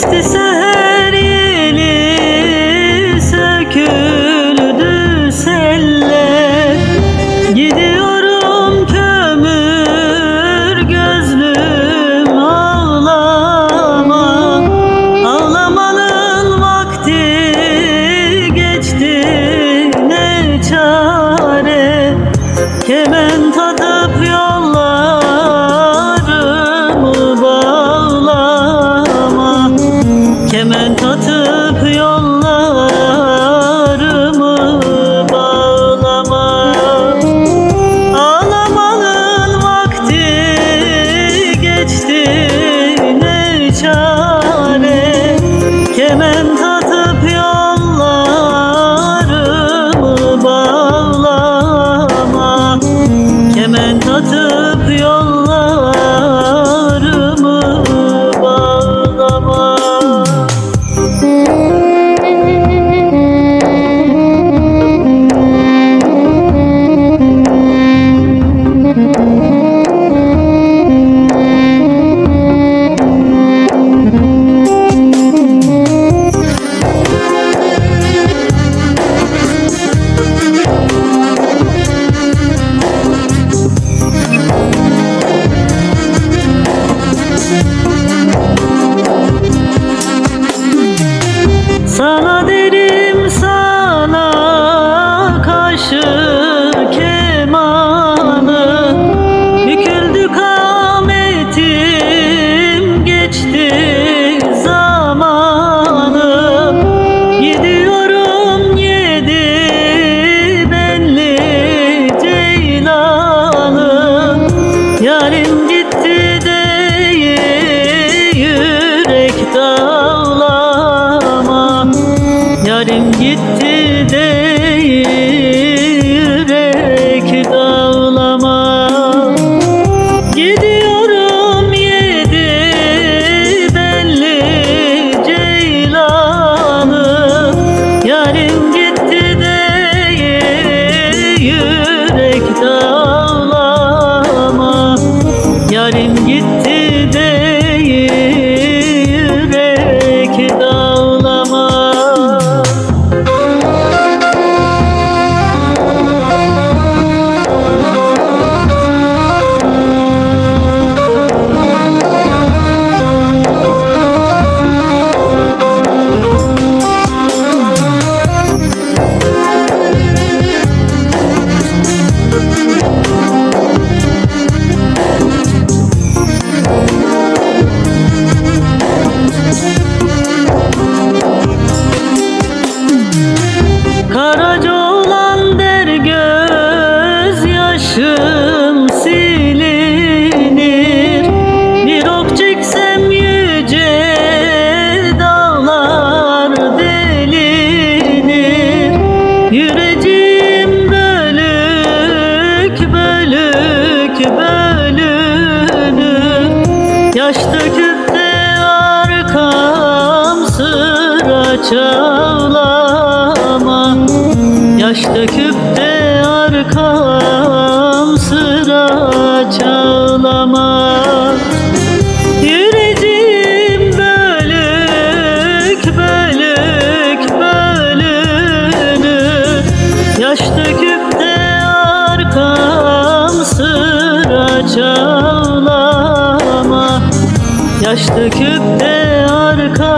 Christus hemen katıp yok gitti değil. Yaş döküp de arkam sıra çağlama. Yaş döküp arkam sıra çağlama. Yaş döküp de arka